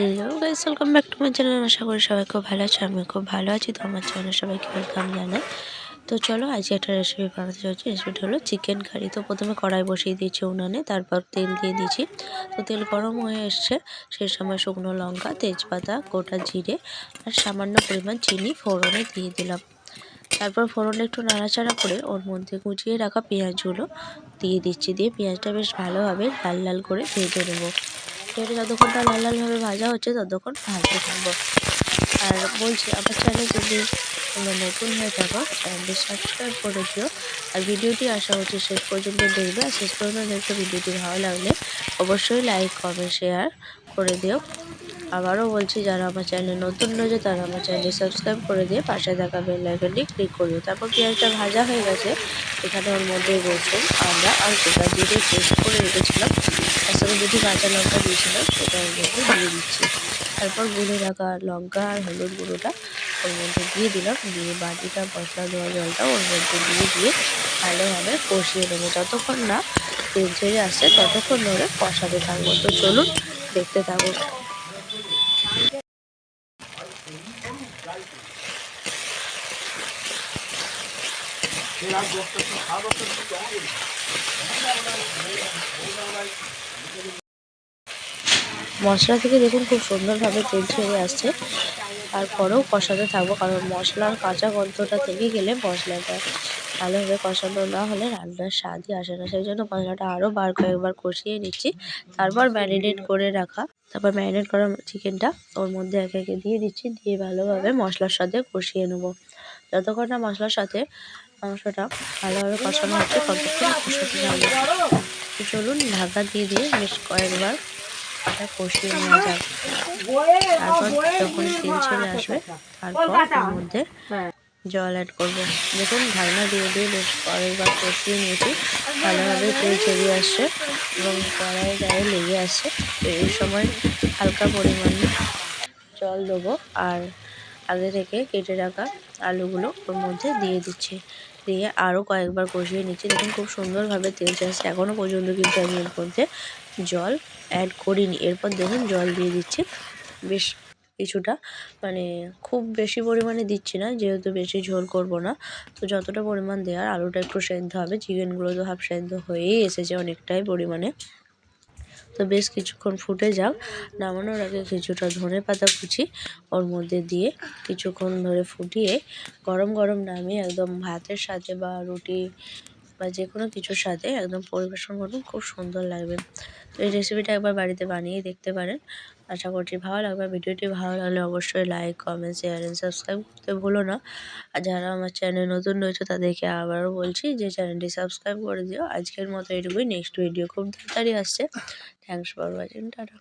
Hello guys welcome back to my channel আশা করি সবাই খুব ভালো আছে আমি খুব ভালো আছি। তো আমার চ্যানেল সবাইকে ওয়েলকাম জানাই। তো চলো, আজকে একটা রেসিপি বানাতে চাইছি রেসিপিটা হলো চিকেন কারি তো প্রথমে কড়াই বসিয়ে দিয়েছি উনানে, তারপর তেল দিয়ে দিয়েছি। তো তেল গরম হয়ে এসছে। সেই সময় শুকনো লঙ্কা, তেজপাতা, গোটা জিরে আর সামান্য পরিমাণ চিনি ফোড়নে দিয়ে দিলাম। তারপর ফোড়নে একটু নাড়াচাড়া করে ওর মধ্যে কুচিয়ে রাখা পেঁয়াজগুলো দিয়ে দিচ্ছি। দিয়ে পেঁয়াজটা বেশ ভালোভাবে লাল লাল করে ভেজে নেব। এটা যতক্ষণ লাল লালভাবে ভাজা হচ্ছে, ততক্ষণ ভাজতে থাকব। আর বলছি, আমার চ্যানেল যদি তোমরা নতুন হয়ে থাকো চ্যানেলটি সাবস্ক্রাইব করে দিও। আর ভিডিওটি আশা হচ্ছে শেষ পর্যন্ত দেখবে। আর শেষ পর্যন্ত দেখবে ভিডিওটি ভালো লাগলে অবশ্যই লাইক কমেন্ট শেয়ার করে দিও। আবারও বলছি, যারা আমার চ্যানেলে নতুন রয়েছে, তারা আমার চ্যানেলটি সাবস্ক্রাইব করে দিয়ে পাশে থাকা বেল আইকনটি ক্লিক করে দিও। তারপর পেঁয়াজটা ভাজা হয়ে গেছে, এখানে ওর মধ্যে রসুন, আদা আর গোটা দিয়ে পেস্ট করে রেখেছিলাম। তার সঙ্গে দুটি কাঁচা লঙ্কা দিয়েছিলাম, সেটা ওর মধ্যে দিয়ে দিচ্ছি। তারপর গুঁড়ো রাখা লঙ্কা আর হলুদ গুঁড়োটা ওর মধ্যে দিয়ে দিলাম। দিয়ে বাটিটা, মশলা দেওয়া জলটা ওর মধ্যে দিয়ে দিয়ে ভালোভাবে কষিয়ে নেব। যতক্ষণ না তেল ছেড়ে আসছে, ততক্ষণ ধরে কষাতে থাকব। তো চলুন দেখতে থাকুন। মশলা থেকে দেখুন খুব সুন্দরভাবে তেল ছেড়ে আসছে। তারপরেও কষাতে থাকব, কারণ মশলার কাঁচা গন্ধটা থেকে গেলে মশলাটা ভালোভাবে কষানো না হলে রান্নার স্বাদই আসে না। সেই জন্য মশলাটা আরও বার কয়েকবার কষিয়ে নিচ্ছি। তারপর ম্যারিনেট করে রাখা, তারপর ম্যারিনেট করা চিকেনটা ওর মধ্যে একে একে দিয়ে দিচ্ছি, দিয়ে ভালোভাবে মশলার সাথে কষিয়ে নেব। যতক্ষণ না মশলার সাথে মাংসটা ভালোভাবে কষানো হচ্ছে ততক্ষণ কষাতে থাকব চলুন ঢাকা দিয়ে দিয়ে বেশ কয়েকবার এটা কষিয়ে নেওয়া যাক। তারপর যখন তেল ছেড়ে আসবে, তারপর ওর মধ্যে জল অ্যাড করব। দেখুন, ঢাকনা দিয়ে দিয়ে বেশ কয়েকবার কষিয়ে নিয়েছি। ভালোভাবে তেল ছেড়ে আসছে এবং কড়াইয়ে গায়ে লেগে আসছে। তো এই সময় হালকা পরিমাণে জল দেবো আর আগে থেকে কেটে রাখা আলুগুলো ওর মধ্যে দিয়ে দিচ্ছি। দিয়ে আরও কয়েকবার কষিয়ে নিচ্ছি। দেখুন খুব সুন্দরভাবে তেল চাষছে এখনও পর্যন্ত কিন্তু আমি এর মধ্যে জল অ্যাড করিনি। এরপর দেখুন জল দিয়ে দিচ্ছি। বেশ কিছুটা মানে খুব বেশি পরিমাণে দিচ্ছি না, যেহেতু বেশি ঝোল করব না। তো যতটা পরিমাণ দেওয়ার আলুটা একটু সেদ্ধ হবে। চিকেনগুলো তো হাফ সেদ্ধ হয়েই এসেছে অনেকটাই পরিমাণে। তো বেশ কিছুক্ষণ ফুটে যাক। নামানোর আগে কিছুটা ধনে পাতা কুচি, ওর মধ্যে দিয়ে কিছুক্ষণ ধরে ফুটিয়ে গরম গরম নামিয়ে একদম ভাতের সাথে বা রুটি বা যে কোনো কিছুর সাথে একদম পরিবেশন করুন খুব সুন্দর লাগবে। তো এই রেসিপিটা একবার বাড়িতে বানিয়ে দেখতে পারেন। আশা করছি ভালো লাগবে। ভিডিওটি ভালো লাগলে অবশ্যই like comment share and subscribe করতে ভুলো না। আর যারা আমার চ্যানেল নতুন রয়েছে, তাদেরকে আবারও বলছি যে চ্যানেলটি সাবস্ক্রাইব করে দিও। আজকের মতো এটুকুই। নেক্সট ভিডিও খুব তাড়াতাড়ি আসছে। Thanks for watching tata